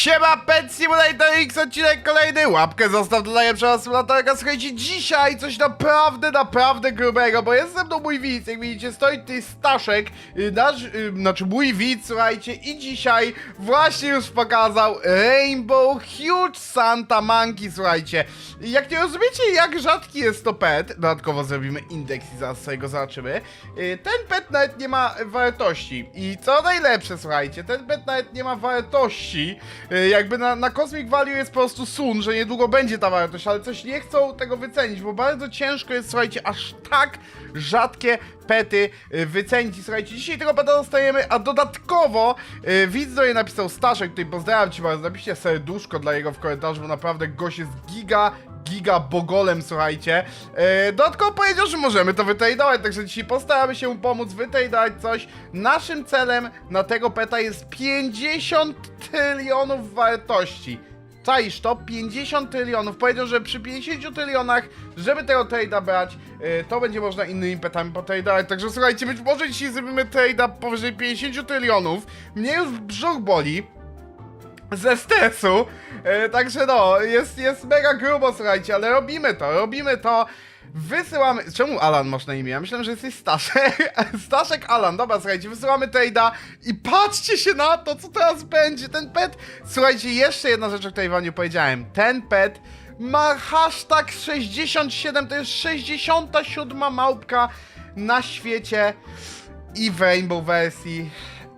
Siema Pet Simulator X, odcinek kolejny, łapkę zostaw dla najlepszego symulatorka, słuchajcie, dzisiaj coś naprawdę, naprawdę grubego, bo jest ze mną mój widz, jak widzicie, stoi tutaj Staszek, y, nasz, y, znaczy mój widz, słuchajcie, i dzisiaj właśnie już pokazał Rainbow Huge Santa Monkey, słuchajcie, jak nie rozumiecie, jak rzadki jest to pet, dodatkowo zrobimy indeks i zaraz sobie go zobaczymy, y, ten pet nawet nie ma wartości. I co najlepsze, słuchajcie, ten pet nawet nie ma wartości, jakby na, na Cosmic Value jest po prostu sun, że niedługo będzie ta wartość, ale coś nie chcą tego wycenić, bo bardzo ciężko jest, słuchajcie, aż tak rzadkie pety y, wycenić. I słuchajcie, dzisiaj tego peta dostajemy, a dodatkowo y, widz do napisał Staszek, tutaj pozdrawiam cię bardzo, napiszcie serduszko dla jego w komentarzu, bo naprawdę gość jest giga, giga bogolem, słuchajcie. E, dodatkowo powiedział, że możemy to wytradować, także dzisiaj postaramy się pomóc wytradować coś. Naszym celem na tego peta jest 50 trylionów wartości. Czaisz to? 50 trylionów. Powiedział, że przy 50 trylionach, żeby tego trade'a brać, e, to będzie można innymi petami potradować. Także słuchajcie, być może dzisiaj zrobimy trade'a powyżej 50 trylionów. Mnie już brzuch boli ze stresu. E, także no, jest, jest mega grubo, słuchajcie, ale robimy to, robimy to. Wysyłamy. Czemu Alan masz na imię? Ja myślałem, że jesteś Staszek. Staszek Alan, dobra, słuchajcie, wysyłamy trade'a i patrzcie się na to, co teraz będzie. Ten pet. Słuchajcie, jeszcze jedna rzecz, o której wam nie powiedziałem. Ten pet ma hashtag 67, to jest 67 małpka na świecie i w Rainbow wersji.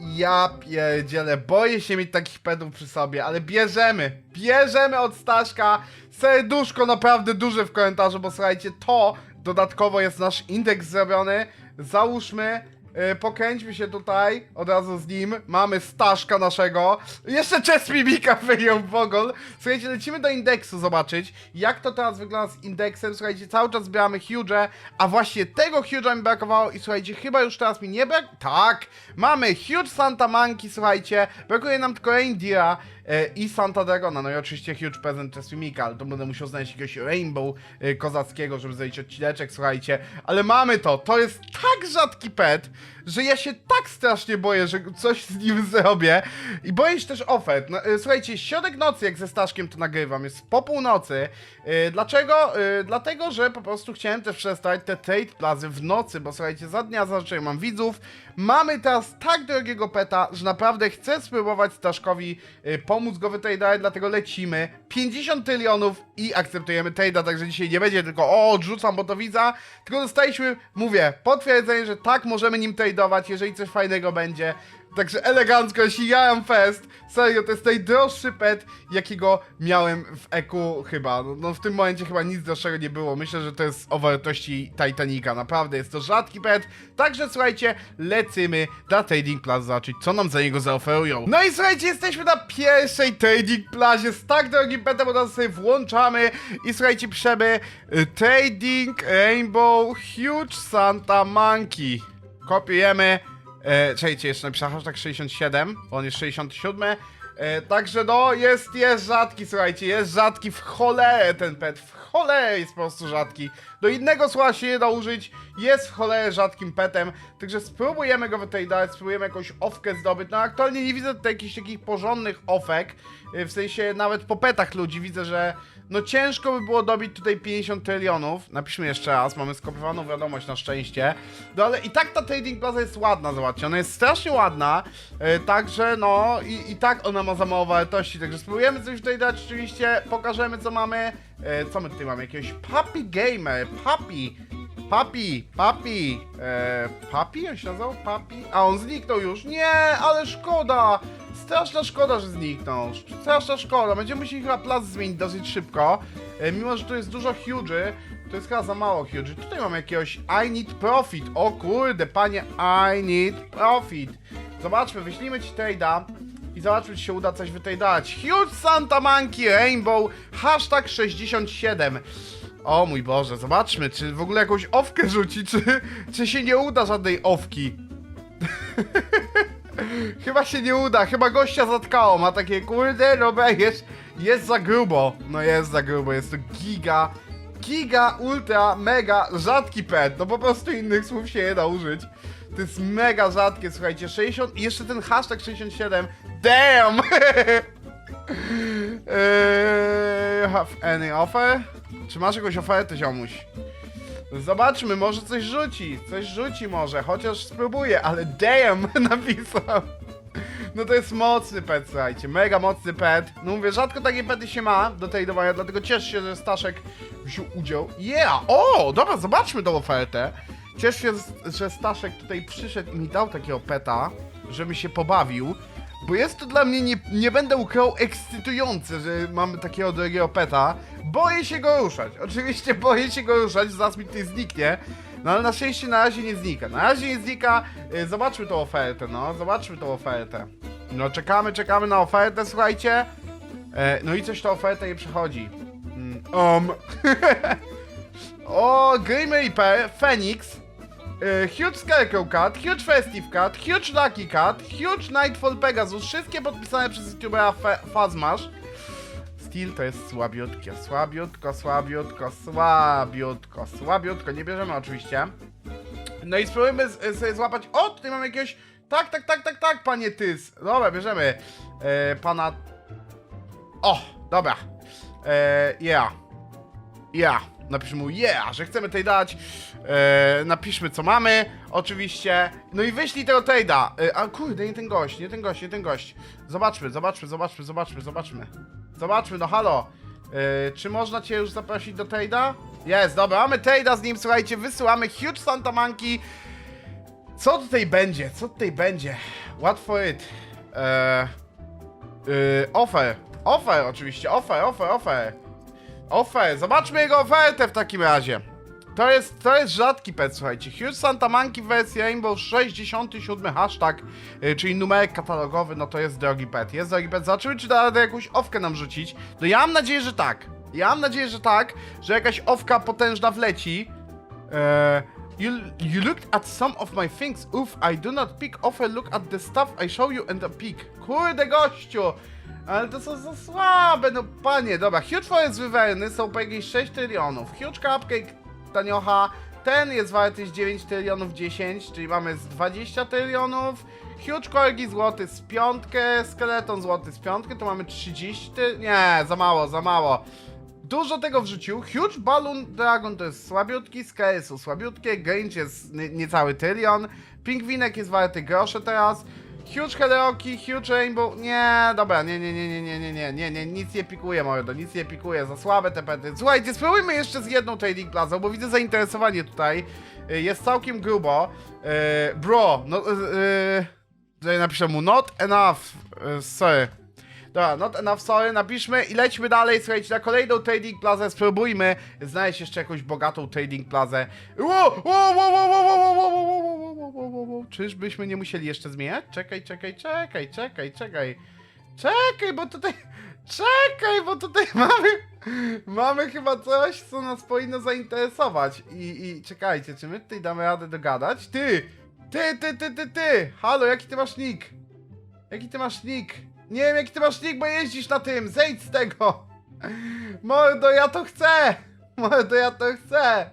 Ja pierdzielę, boję się mieć takich pedów przy sobie, ale bierzemy, bierzemy od Staszka serduszko naprawdę duże w komentarzu, bo słuchajcie, to dodatkowo jest nasz indeks zrobiony, załóżmy, yy, pokręćmy się tutaj, od razu z nim, mamy Staszka naszego, jeszcze Chess Mimika wyjął w ogóle, słuchajcie, lecimy do indeksu zobaczyć, jak to teraz wygląda z indeksem, słuchajcie, cały czas zbieramy huge, a właśnie tego huge'a mi brakowało i słuchajcie, chyba już teraz mi nie brak, tak, mamy huge Santa Monkey, słuchajcie, brakuje nam tylko Reindeera. e, i Santa Dragona, no i oczywiście huge present Chess Mimika, ale to będę musiał znaleźć jakiegoś Rainbow e, kozackiego, żeby zrobić odcineczek, słuchajcie, ale mamy to, to jest tak rzadki pet, że ja się tak strasznie boję, że coś z nim zrobię i boję się też ofert. No, e, słuchajcie, środek nocy, jak ze Staszkiem to nagrywam, jest po północy. E, Dlaczego? E, Dlatego, że po prostu chciałem też przestać te trade plazy w nocy, bo słuchajcie, za dnia zazwyczaj mam widzów. Mamy teraz tak drogiego peta, że naprawdę chcę spróbować Staszkowi pomóc go wytradować, dlatego lecimy. 50 trylionów i akceptujemy trade'a, także dzisiaj nie będzie tylko o, odrzucam, bo to widza, tylko dostaliśmy, mówię, potwierdzenie, że tak możemy nim tradeować, jeżeli coś fajnego będzie. Także elegancko, sijałem fest. Serio, to jest najdroższy pet, jakiego miałem w EQ chyba. No, no w tym momencie chyba nic droższego nie było. Myślę, że to jest o wartości Titanica. Naprawdę jest to rzadki pet. Także słuchajcie, lecimy na Trading Plus zobaczyć, co nam za niego zaoferują. No i słuchajcie, jesteśmy na pierwszej Trading Plazie z tak drogim petem, bo teraz sobie włączamy i słuchajcie, piszemy y, Trading Rainbow Huge Santa Monkey. Kopiujemy. E, czekajcie, jeszcze napiszę hashtag 67, bo on jest 67. E, także no, jest, jest rzadki, słuchajcie, jest rzadki w cholerę ten pet, w cholerę jest po prostu rzadki. Do innego słowa się nie da użyć, jest w cholerę rzadkim petem, także spróbujemy go wytradować, spróbujemy jakąś owkę zdobyć. No aktualnie nie widzę tutaj jakichś takich porządnych owek, e, w sensie nawet po petach ludzi widzę, że no ciężko by było dobić tutaj 50 trylionów. Napiszmy jeszcze raz, mamy skopiowaną wiadomość na szczęście. No ale i tak ta Trading Plaza jest ładna, zobaczcie, ona jest strasznie ładna. E, także no i, i tak ona ma za mało wartości, także spróbujemy coś tutaj dać oczywiście, pokażemy co mamy. E, co my tutaj mamy? Jakiegoś Puppy Gamer, Puppy. Papi, papi, e, papi, on się nazywał? Papi? A on zniknął już. Nie, ale szkoda. Straszna szkoda, że zniknął. Sz- Straszna szkoda. Będziemy musieli chyba plac zmienić dosyć szybko. E, mimo, że tu jest dużo huge, to jest chyba za mało huge. Tutaj mamy jakiegoś I need profit. O kurde, panie, I need profit. Zobaczmy, wyślijmy ci trade'a. I zobaczmy, czy się uda coś wytrade'ać. Huge Santa Monkey Rainbow, hashtag 67. O mój Boże, zobaczmy, czy w ogóle jakąś owkę rzuci, czy, czy się nie uda żadnej owki. chyba się nie uda, chyba gościa zatkało, ma takie kurde, dobra, jest, jest za grubo. No jest za grubo, jest to giga, giga, ultra, mega rzadki pet, no po prostu innych słów się nie da użyć. To jest mega rzadkie, słuchajcie, 60 i jeszcze ten hashtag 67, damn! Eee, have any offer? Czy masz jakąś ofertę, ziomuś? Zobaczmy, może coś rzuci. Coś rzuci może, chociaż spróbuję, ale damn napisał. No to jest mocny pet, słuchajcie, mega mocny pet. No mówię, rzadko takie pety się ma do tej dowania, dlatego cieszę się, że Staszek wziął udział. Yeah! O, dobra, zobaczmy tą ofertę. Cieszę się, że Staszek tutaj przyszedł i mi dał takiego peta, żebym się pobawił. Bo jest to dla mnie, nie, nie będę ukrył, ekscytujące, że mamy takiego drogiego peta. Boję się go ruszać. Oczywiście boję się go ruszać, zaraz mi tutaj zniknie. No ale na szczęście na razie nie znika. Na razie nie znika. Y, Zobaczmy tą ofertę, no. Zobaczmy tą ofertę. No czekamy, czekamy na ofertę, słuchajcie. E, no i coś ta oferta nie przychodzi. Um. o, Grim Reaper, Phoenix, e, Huge Scarecrow Cat, Huge Festive Cat, Huge Lucky Cat, Huge Nightfall Pegasus, wszystkie podpisane przez youtubera Fazmash. Steel to jest słabiutkie, słabiutko, słabiutko, słabiutko, słabiutko, nie bierzemy oczywiście. No i spróbujmy z, sobie złapać, o, tutaj mamy jakiegoś, tak, tak, tak, tak, tak, panie Tys, dobra, bierzemy e, pana, o, dobra, e, yeah, yeah, napiszmy mu yeah, że chcemy tej dać, e, napiszmy co mamy, oczywiście, no i wyślij tego Tejda, e, a kurde, nie ten gość, nie ten gość, nie ten gość, zobaczmy, zobaczmy, zobaczmy, zobaczmy, zobaczmy, zobaczmy, no halo, e, czy można cię już zaprosić do Tejda? Jest, dobra, mamy Tejda z nim, słuchajcie, wysyłamy Huge Santa Monkey, co tutaj będzie, co tutaj będzie, what for it, e, Yy, offer. Offer oczywiście, offer, offer, offer. Offer, zobaczmy jego ofertę w takim razie. To jest, to jest rzadki pet, słuchajcie. Huge Santa Monkey wersja Rainbow 67 hashtag, yy, czyli numerek katalogowy, no to jest drogi pet. Jest drogi pet. Zobaczymy, czy da radę jakąś owkę nam rzucić. No ja mam nadzieję, że tak. Ja mam nadzieję, że tak, że jakaś owka potężna wleci. Eee, you, you looked at some of my things. Oof, I do not pick offer. Look at the stuff I show you and the pick. Kurde gościu! Ale to są za słabe, no panie. Dobra, Huge Forest Wyverny są po jakieś 6 trylionów. Huge Cupcake taniocha. Ten jest warty z 9 trylionów 10, czyli mamy z 20 trylionów. Huge Corgi złoty z piątkę, Skeleton złoty z piątkę, to mamy 30 ty... Nie, za mało, za mało. Dużo tego wrzucił. Huge Balloon Dragon to jest słabiutki, są słabiutkie, Grange jest nie- niecały tylion, Pingwinek jest warty grosze teraz, Huge Heroki, Huge Rainbow, nie, dobra, nie, nie, nie, nie, nie, nie, nie, nie, nie, nic nie pikuje mordo, nic nie pikuje, za słabe te pety. Słuchajcie, spróbujmy jeszcze z jedną Trading Plaza, bo widzę zainteresowanie tutaj, Y, jest całkiem grubo. Y, Bro, no, y, y, tutaj napiszę mu not enough, y, sorry. Dobra, not enough, sorry, napiszmy i lećmy dalej, słuchajcie, na kolejną trading plazę spróbujmy znaleźć jeszcze jakąś bogatą trading plazę. Ło, ło, ło, ło, ło, Czyżbyśmy nie musieli jeszcze zmieniać? Czekaj, czekaj, czekaj, czekaj, czekaj. Czekaj, bo tutaj... Czekaj, bo tutaj mamy... Mamy chyba coś, co nas powinno zainteresować. I, i czekajcie, czy my tutaj damy radę dogadać? Ty! Ty, ty, ty, ty, ty! Halo, jaki ty masz nick? Jaki ty masz nick? Nie wiem jaki ty masz nick, bo jeździsz na tym! Zejdź z tego! Mordo, ja to chcę! Mordo, ja to chcę!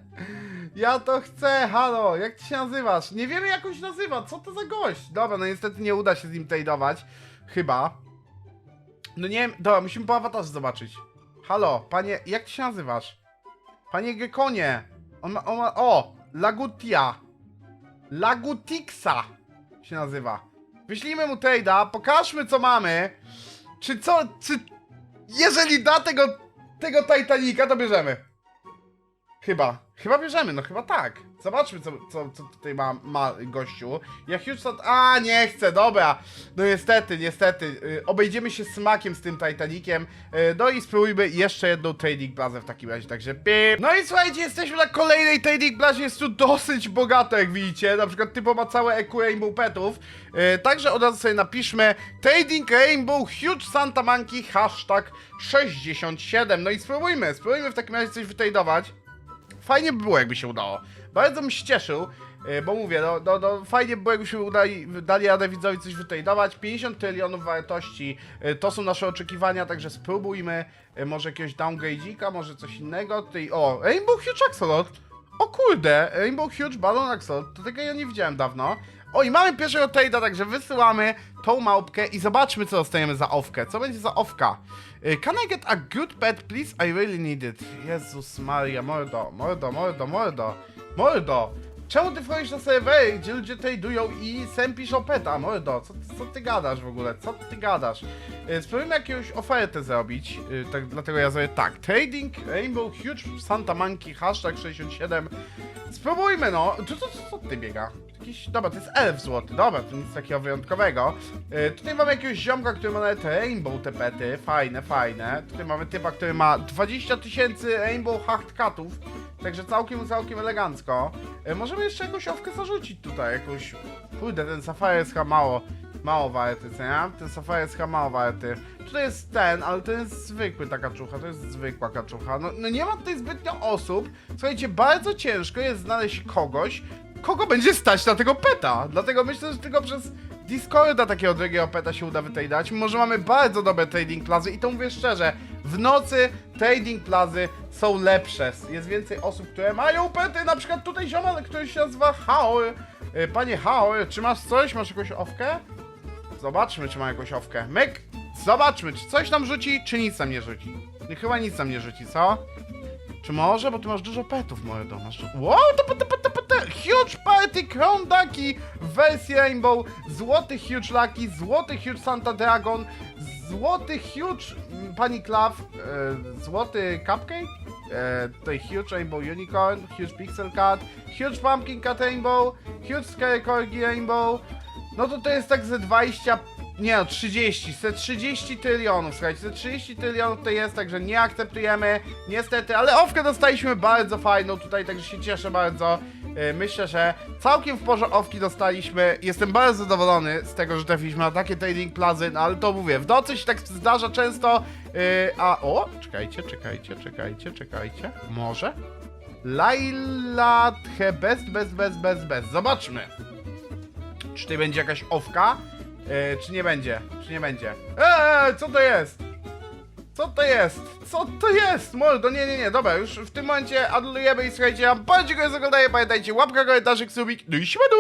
Ja to chcę, halo! Jak ty się nazywasz? Nie wiemy jak on się nazywa, co to za gość? Dobra, no niestety nie uda się z nim tradeować. Chyba. No nie wiem, dobra, musimy po awatarze zobaczyć. Halo, panie, jak ty się nazywasz? Panie Gekonie! On ma, on ma, o! Lagutia! Lagutixa się nazywa. Wyślijmy mu trade'a, pokażmy co mamy. Czy co, czy... Jeżeli da tego, tego Titanica, to bierzemy. Chyba. Chyba bierzemy, no chyba tak. Zobaczmy, co, co, co tutaj ma, ma gościu. Ja Houston... A, nie chcę, dobra. No niestety, niestety. Y, obejdziemy się smakiem z tym Titaniciem. Y, no i spróbujmy jeszcze jedną Trading Plazę w takim razie, także pip. No i słuchajcie, jesteśmy na kolejnej Trading Plazie. Jest tu dosyć bogato, jak widzicie. Na przykład typo ma całe EQ Rainbow Petów. Y, także od razu sobie napiszmy Trading Rainbow Huge Santa Monkey hashtag 67. No i spróbujmy, spróbujmy w takim razie coś wytradować. Fajnie by było, jakby się udało. Bardzo bym się cieszył, yy, bo mówię, no, no, no fajnie by było, jakbyśmy udali, dali radę widzowi coś wytradować. 50 trylionów wartości, yy, to są nasze oczekiwania, także spróbujmy. Yy, może jakiegoś downgrade'ika, może coś innego. Tutaj, o, Rainbow Huge Axolot. O kurde, Rainbow Huge Balloon Axolot, to tego ja nie widziałem dawno. O, i mamy pierwszego trade'a, także wysyłamy tą małpkę i zobaczmy, co dostajemy za owkę. Co będzie za owka? Y, Can I get a good pet, please? I really need it. Jezus Maria, mordo, mordo, mordo, mordo, mordo. Czemu ty wchodzisz na serwery, gdzie ludzie tradują i sem piszą peta, mordo? Co, co ty gadasz w ogóle? Co ty gadasz? Y, Spróbujmy jakąś ofertę zrobić, y, tak, dlatego ja zrobię tak. Trading Rainbow Huge Santa Monkey hashtag 67. Spróbujmy no. Co, co, co ty biega? Jakiś, dobra, to jest elf złoty, dobra, to nic takiego wyjątkowego. Y, tutaj mamy jakiegoś ziomka, który ma nawet Rainbow te pety, fajne, fajne. Tutaj mamy typa, który ma 20 tysięcy Rainbow Hacht Catów, także całkiem, całkiem elegancko. Y, możemy jeszcze jakąś owkę zarzucić tutaj, jakąś... Kurde, ten safari jest chyba mało, mało warty, co nie? Ten safari jest chyba mało warty. Tutaj jest ten, ale to jest zwykły ta kaczucha, to jest zwykła kaczucha. No, no nie ma tutaj zbytnio osób. Słuchajcie, bardzo ciężko jest znaleźć kogoś, kogo będzie stać na tego peta. Dlatego myślę, że tylko przez Discorda takiego drugiego peta się uda wytradać. Mimo, że mamy bardzo dobre trading plazy i to mówię szczerze, w nocy trading plazy są lepsze. Jest więcej osób, które mają pety, na przykład tutaj ziomal, który się nazywa Haor. Y, Panie Haor, czy masz coś? Masz jakąś owkę? Zobaczmy, czy ma jakąś owkę. Myk! Zobaczmy, czy coś nam rzuci, czy nic nam nie rzuci. Chyba nic nam nie rzuci, co? Czy może? Bo ty masz dużo petów, mordo. Masz... Wow, to, to, to. Huge Party Crown Ducky w wersji Rainbow, złoty Huge Lucky, złoty Huge Santa Dragon, złoty Huge mm, Pani Claw, e, złoty Cupcake, e, tutaj Huge Rainbow Unicorn, Huge Pixel Cat, Huge Pumpkin Cat Rainbow, Huge Scary Corgi Rainbow, no to to jest tak ze 20, nie no 30, ze 30 trylionów, słuchajcie, ze 30 trylionów to jest, także nie akceptujemy, niestety, ale owkę dostaliśmy bardzo fajną tutaj, także się cieszę bardzo. Yy, Myślę, że całkiem w porze owki dostaliśmy. Jestem bardzo zadowolony z tego, że trafiliśmy na takie trading plazy, no ale to mówię, w nocy się tak zdarza często. Yy, a o, czekajcie, czekajcie, czekajcie, czekajcie. Może? Laila Tche best, best, best, best, best. Zobaczmy. Czy tutaj będzie jakaś owka? E, czy nie będzie? Czy nie będzie? Eee, co to jest? Co to jest? Co to jest? Mordo, nie, nie, nie, dobra, już w tym momencie adulujemy i słuchajcie, ja bardzo dziękuję za oglądanie, pamiętajcie, łapka, komentarzyk, subik, no i siemanu!